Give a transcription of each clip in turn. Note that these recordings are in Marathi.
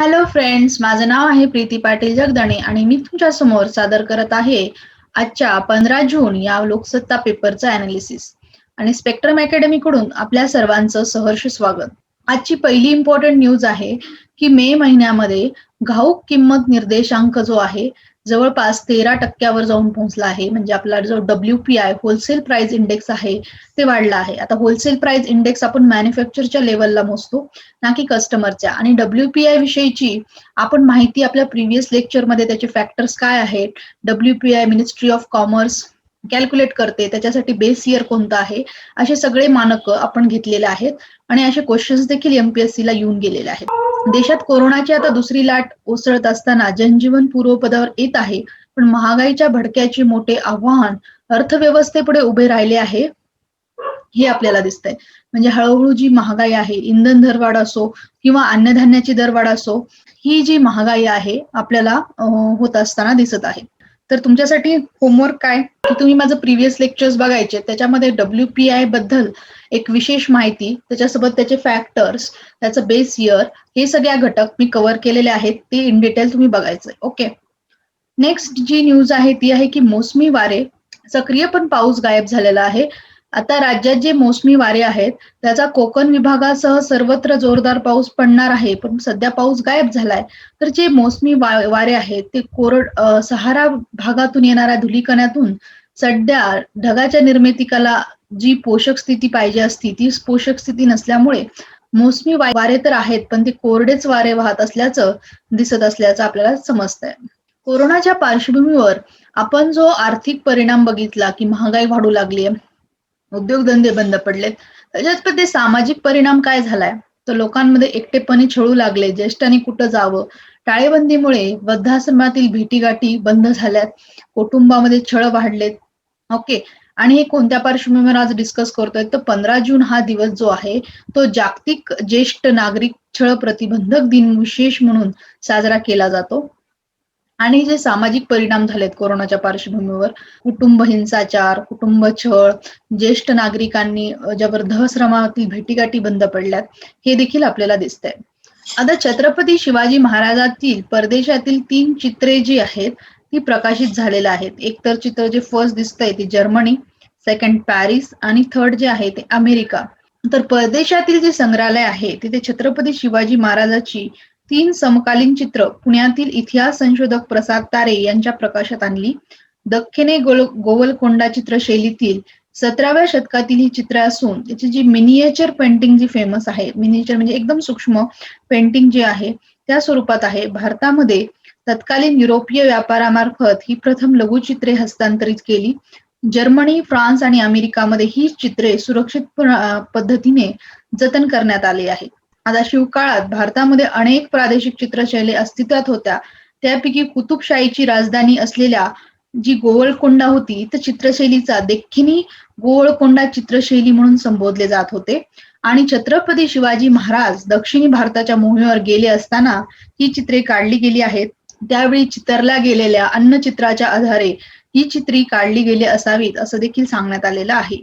हॅलो फ्रेंड्स माझं नाव आहे प्रीती पाटील जगदाणे आणि मी तुमच्यासमोर सादर करत आहे आजच्या पंधरा जून या लोकसत्ता पेपरचा अनालिसिस आणि स्पेक्ट्रम अकॅडमी कडून आपल्या सर्वांचं सहर्ष स्वागत. आजची पहिली इम्पॉर्टंट न्यूज आहे की मे महिन्यामध्ये घाऊक किंमत निर्देशांक जो आहे जवळपास तेरा टक्क्यावर जाऊन पोहोचला आहे. म्हणजे आपला जो W P I wholesale price index आहे ते वाढला आहे. आता होलसेल प्राइस इंडेक्स आपण मॅन्युफॅक्चरच्या लेवलला मोजतो ना की कस्टमरच्या आणि डब्ल्यू पी आय विषयीची आपण माहिती आपल्या प्रिव्हियस लेक्चरमध्ये त्याचे फॅक्टर्स काय आहेत? W P I ministry of commerce calculate करते त्याच्यासाठी बेस इयर कोणतं आहे? असे सगळे मानक आपण घेतलेले आहेत. आणि असे क्वेश्चन्स देखील एमपीएससी ला येऊन गेलेले आहेत. देशात कोरोनाची आता दुसरी लाट ओसळत असताना जनजीवन पूर्वपदावर येत आहे. पण महागाईच्या भडक्याचे मोठे आव्हान अर्थव्यवस्थेपुढे उभे राहिले आहे हे आपल्याला दिसतंय. म्हणजे हळूहळू जी महागाई आहे इंधन दरवाढ असो किंवा अन्नधान्याची दरवाढ असो ही जी महागाई आहे आपल्याला होत असताना दिसत आहे. तर तुमच्यासाठी होमवर्क काय? की तुम्ही माझं प्रिव्हियस लेक्चर्स बघायचे त्याच्यामध्ये डब्ल्यू पी आयबद्दल एक विशेष माहिती त्याच्यासोबत त्याचे फॅक्टर्स त्याचं बेस इयर हे सगळ्या घटक मी कव्हर केलेले आहेत ते इन डिटेल तुम्ही बघायचंय ओके नेक्स्ट जी न्यूज आहे ती आहे की मोसमी वारे सक्रिय पण पाऊस गायब झालेला आहे. आता राज्यात जे मोसमी वारे आहेत त्याचा कोकण विभागासह सर्वत्र जोरदार पाऊस पडणार आहे पण सध्या पाऊस गायब झालाय. तर जे मोसमी वारे आहेत ते कोरड सहारा भागातून येणाऱ्या धुलीकणातून सध्या ढगाच्या निर्मितीकाला जी पोषक स्थिती पाहिजे असती ती पोषक स्थिती नसल्यामुळे मोसमी वारे तर आहेत पण ते कोरडेच वारे वाहत असल्याचं दिसत असल्याचं आपल्याला समजतंय. कोरोनाच्या पार्श्वभूमीवर आपण जो आर्थिक परिणाम बघितला की महागाई वाढू लागली उद्योगधंदे बंद पडलेत त्याच्यात पण ते सामाजिक परिणाम काय झालाय? तर लोकांमध्ये एकटेपणे छळू लागले ज्येष्ठांनी कुठं जावं टाळेबंदीमुळे वृद्धाश्रमातील भेटीगाठी बंद झाल्यात. कुटुंबामध्ये छळ वाढलेत. ओके आणि हे कोणत्या पार्श्वभूमीवर आज डिस्कस करतोय? तर पंधरा जून हा दिवस जो आहे तो जागतिक ज्येष्ठ नागरिक छळ प्रतिबंधक दिन विशेष म्हणून साजरा केला जातो. आणि जे सामाजिक परिणाम झालेत कोरोनाच्या पार्श्वभूमीवर कुटुंब हिंसाचार कुटुंब छळ ज्येष्ठ नागरिकांनी ज्या वृद्धाश्रमातील भेटीगाठी बंद पडल्यात हे देखील आपल्याला दिसतंय. आता छत्रपती शिवाजी महाराजातील परदेशातील तीन चित्रे जी आहेत ती प्रकाशित झालेली आहेत. एक तर चित्र जे फर्स्ट दिसतंय ते जर्मनी सेकंड पॅरिस आणि थर्ड जे आहे ते अमेरिका. तर परदेशातील जे संग्रहालय आहे तिथे छत्रपती शिवाजी महाराजाची तीन समकालीन चित्र पुण्यातील इतिहास संशोधक प्रसाद तारे यांच्या प्रकाशात आणली. दख्खने गोवलकोंडा चित्रशैलीतील सतराव्या शतकातील ही चित्र असून त्याची जी मिनिएचर पेंटिंग जी फेमस आहे मिनिएचर म्हणजे एकदम सूक्ष्म पेंटिंग जी आहे त्या स्वरूपात आहे. भारतामध्ये तत्कालीन युरोपीय व्यापारामार्फत ही प्रथम लघुचित्रे हस्तांतरित केली. जर्मनी फ्रान्स आणि अमेरिकामध्ये ही चित्रे सुरक्षित पद्धतीने जतन करण्यात आली आहे आता शिवकाळात भारतामध्ये अनेक प्रादेशिक चित्रशैली अस्तित्वात होत्या. त्यापैकी कुतुबशाहीची राजधानी असलेल्या जी गोवळकोंडा होती तर चित्रशैलीचा देखिनी गोवळकोंडा चित्रशैली म्हणून संबोधले जात होते. आणि छत्रपती शिवाजी महाराज दक्षिणी भारताच्या मोहिमेवर गेले असताना ही चित्रे काढली गेली आहेत. त्यावेळी चित्रल्या गेलेल्या अन्नचित्राच्या आधारे ही चित्री काढली गेली असावीत असं देखील सांगण्यात आलेलं आहे.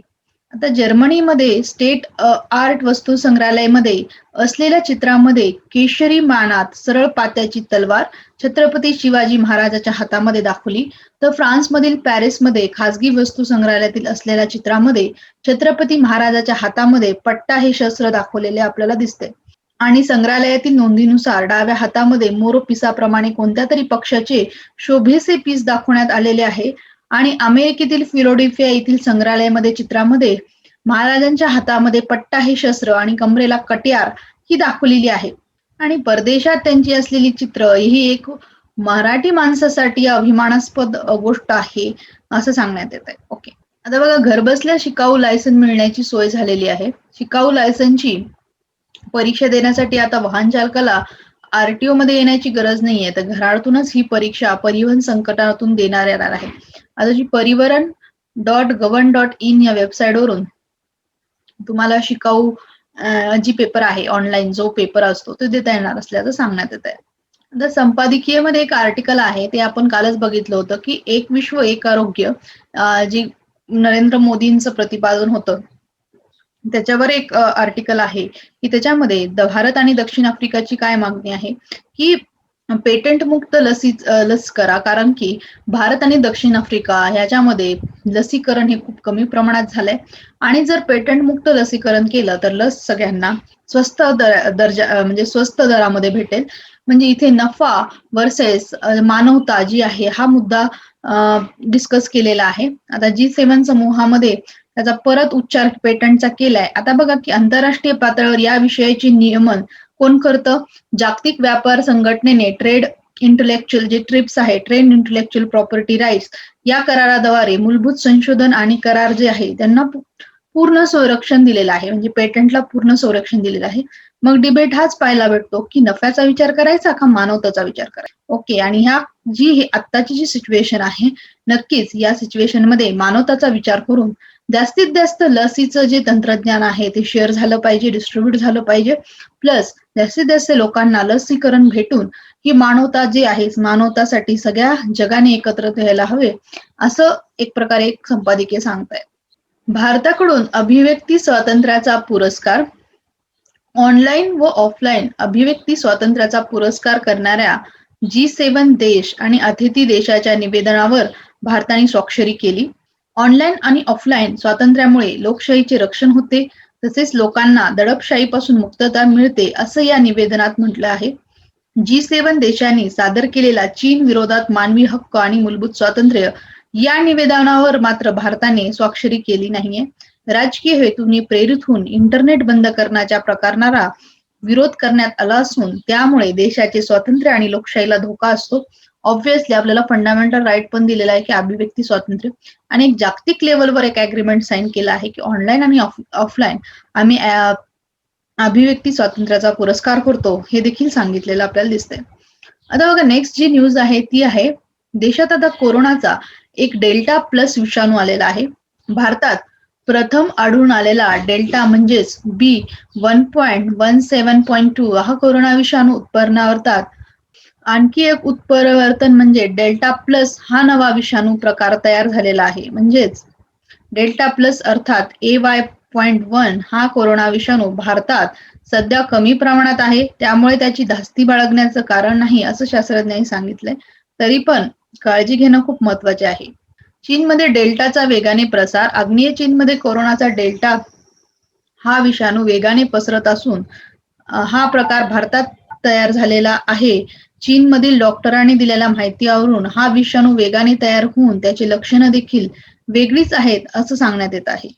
आता जर्मनीमध्ये स्टेट आर्ट वस्तू संग्रहालयामध्ये असलेल्या चित्रामध्ये केशरी मानात सरळ पात्याची तलवार छत्रपती शिवाजी महाराजाच्या हातामध्ये दाखवली. तर फ्रान्समधील पॅरिसमध्ये खासगी वस्तू संग्रहालयातील असलेल्या चित्रामध्ये छत्रपती महाराजाच्या हातामध्ये पट्टा हे शस्त्र दाखवलेले आपल्याला दिसते. आणि संग्रहालयातील नोंदीनुसार डाव्या हातामध्ये मोरो पिसाप्रमाणे कोणत्या तरी पक्षाचे शोभेचे पीस दाखवण्यात आलेले आहे. आणि अमेरिकेतील फिलोडिफिया येथील संग्रहालयामध्ये चित्रामध्ये महाराजांच्या हातामध्ये पट्टा हे शस्त्र आणि कमरेला कट्यार ही दाखवलेली आहे. आणि परदेशात त्यांची असलेली चित्र ही एक मराठी माणसासाठी अभिमानास्पद गोष्ट आहे असं सांगण्यात येत आहे ओके आता बघा घरबसल्या शिकाऊ लायसन मिळण्याची सोय झालेली आहे. शिकाऊ लायसनची परीक्षा देण्यासाठी आता वाहन चालकाला आरटीओ मध्ये येण्याची गरज नाहीये. तर घरातूनच ही परीक्षा परिवहन संकटातून देणार येणार आहे आता जी परिवहन डॉट गव्हर्न डॉट इन या वेबसाईटवरून तुम्हाला शिकाऊ जी पेपर आहे ऑनलाईन जो पेपर असतो तो देता येणार असल्याचं सांगण्यात येत आहे आता संपादकीयमध्ये एक आर्टिकल आहे ते आपण कालच बघितलं होतं की एक विश्व एक आरोग्य जी नरेंद्र मोदींचं प्रतिपादन होतं. त्याच्यावर एक आर्टिकल आहे की त्याच्यामध्ये भारत आणि दक्षिण आफ्रिकाची काय मागणी आहे? की पेटंट मुक्त लसी लस करा. कारण की भारत आणि दक्षिण आफ्रिका ह्याच्यामध्ये लसीकरण हे खूप कमी प्रमाणात झालंय. आणि जर पेटंट मुक्त लसीकरण केलं तर लस सगळ्यांना स्वस्त दर्जा म्हणजे स्वस्त दरामध्ये भेटेल. म्हणजे इथे नफा वर्सेस मानवता जी आहे हा मुद्दा डिस्कस केलेला आहे. आता जी सेवन समूहामध्ये त्याचा परत उच्चार पेटंटचा केलाय. आता बघा की आंतरराष्ट्रीय पातळीवर या विषयाचे नियमन कोण करतं? जागतिक व्यापार संघटनेने ट्रेड इंटलेक्च्युअल जे ट्रिप्स आहे ट्रेड इंटलेक्च्युअल प्रॉपर्टी राईट्स या कराराद्वारे मूलभूत संशोधन आणि करार जे आहे त्यांना पूर्ण संरक्षण दिलेलं आहे. म्हणजे पेटंटला पूर्ण संरक्षण दिलेलं आहे. मग डिबेट हाच पाहायला भेटतो की नफ्याचा विचार करायचा का मानवताचा विचार करायचा? ओके आणि ह्या जी आत्ताची जी सिच्युएशन आहे नक्कीच या सिच्युएशनमध्ये मानवताचा विचार करून जास्तीत जास्त लसीचं जे तंत्रज्ञान आहे ते शेअर झालं पाहिजे डिस्ट्रीब्युट झालं पाहिजे. प्लस जास्तीत जास्त लोकांना लसीकरण भेटून ही मानवता जी आहे मानवतासाठी सगळ्या जगाने एकत्र व्हायला हवे असं एक प्रकारे संपादकीय सांगताय. भारताकडून अभिव्यक्ती स्वातंत्र्याचा पुरस्कार ऑनलाईन व ऑफलाईन अभिव्यक्ती स्वातंत्र्याचा पुरस्कार करणाऱ्या जी सेवन देश आणि अतिथी देशाच्या निवेदनावर भारताने स्वाक्षरी केली. ऑनलाईन आणि ऑफलाईन स्वातंत्र्यामुळे लोकशाहीचे रक्षण होते. तसेच लोकांना दडपशाहीपासून मुक्तता मिळते असं या निवेदनात म्हटलं आहे. जी सेवन देशांनी सादर केलेला चीन विरोधात मानवी हक्क आणि मूलभूत स्वातंत्र्य या निवेदनावर मात्र भारताने स्वाक्षरी केली नाहीये. राजकीय हेतूंनी प्रेरित होऊन इंटरनेट बंद करण्याच्या प्रकाराला विरोध करण्यात आला असून त्यामुळे देशाचे स्वातंत्र्य आणि लोकशाहीला धोका असतो. ऑब्व्हियसली आपल्याला फंडामेंटल राईट पण दिलेला आहे की अभिव्यक्ती स्वातंत्र्य. आणि एक जागतिक लेवलवर एक अग्रीमेंट साईन केला आहे की ऑनलाईन आणि ऑफलाईन आम्ही अभिव्यक्ती स्वातंत्र्याचा पुरस्कार करतो हे देखील सांगितलेलं आपल्याला दिसतंय. आता बघा नेक्स्ट जी न्यूज आहे ती आहे देशात आता कोरोनाचा एक डेल्टा प्लस विषाणू आलेला आहे. भारतात प्रथम आढळून आलेला डेल्टा म्हणजेच B one point one seven point two हा कोरोना विषाणू उत्पन्नावरतात आणखी एक उत्परिवर्तन म्हणजे डेल्टा प्लस हा नवा विषाणू प्रकार तयार झालेला आहे. म्हणजेच डेल्टा प्लस अर्थात ए वाय पॉइंट वन हा कोरोना विषाणू भारतात सध्या कमी प्रमाणात आहे. त्यामुळे त्याची धास्ती बाळगण्याचं कारण नाही असं शास्त्रज्ञांनी सांगितलंय. तरी पण काळजी घेणं खूप महत्त्वाचे आहे. चीनमध्ये डेल्टाचा वेगाने प्रसार आग्नेय चीनमध्ये कोरोनाचा डेल्टा हा विषाणू वेगाने पसरत असून हा प्रकार भारतात तयार झालेला आहे. चीनमधील डॉक्टरांनी दिलेल्या माहितीवरून हा विषाणू वेगाने तयार होऊन त्याची लक्षणं देखील वेगळीच आहेत असं सांगण्यात येत आहे.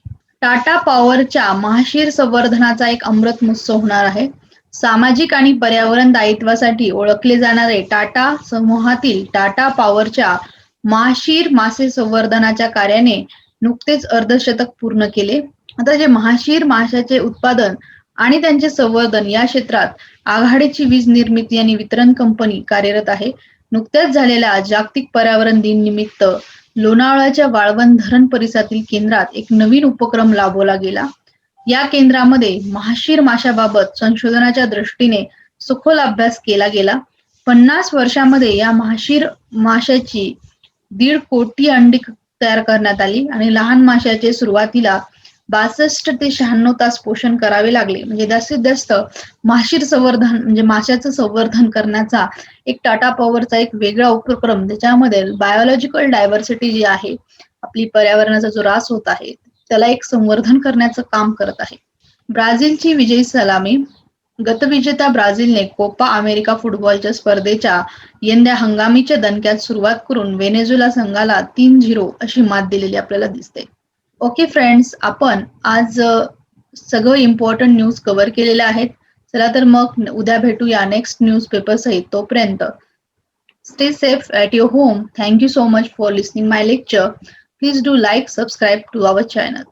टाटा पॉवरच्या महाशीर संवर्धनाचा एक अमृत महोत्सव होणार आहे. सामाजिक आणि पर्यावरण दायित्वासाठी ओळखले जाणारे टाटा समूहातील टाटा पॉवरच्या महाशीर मासे संवर्धनाच्या कार्याने नुकतेच अर्धशतक पूर्ण केले. आता जे महाशीर माशाचे उत्पादन आणि त्यांचे संवर्धन या क्षेत्रात आघाडीची वीज निर्मिती आणि वितरण कंपनी कार्यरत आहे. नुकत्याच झालेल्या जागतिक पर्यावरण दिन निमित्त लोणावळ्याच्या वाळवण धरण परिसरातील केंद्रात एक नवीन उपक्रम लाभवला गेला. या केंद्रामध्ये महाशीर माशाबाबत संशोधनाच्या दृष्टीने सखोल अभ्यास केला गेला. पन्नास वर्षामध्ये या महाशीर माशाची दीड कोटी अंडी तयार करण्यात आली आणि लहान माशाचे सुरुवातीला बासष्ट ते शहाण्णव तास पोषण करावे लागले. म्हणजे जास्तीत जास्त माशीर संवर्धन म्हणजे माशाचं संवर्धन करण्याचा एक टाटा पॉवरचा एक वेगळा उपक्रम ज्याच्यामध्ये बायोलॉजिकल डायव्हर्सिटी जी आहे आपली पर्यावरणाचा जो रास होत आहे त्याला एक संवर्धन करण्याचं काम करत आहे. ब्राझीलची विजयी सलामी गतविजेता ब्राझीलने कोपा अमेरिका फुटबॉलच्या स्पर्धेच्या यंदा हंगामीच्या दणक्यात सुरुवात करून वेनेझुला संघाला तीन झिरो अशी मात दिलेली आपल्याला दिसते. ओके फ्रेंड्स आपण आज सगळं इम्पॉर्टंट न्यूज कव्हर केलेल्या आहेत चला तर मग उद्या भेटूया नेक्स्ट न्यूज पेपर सहित. तोपर्यंत stay safe at your home thank you so much for listening my lecture please do like subscribe to our channel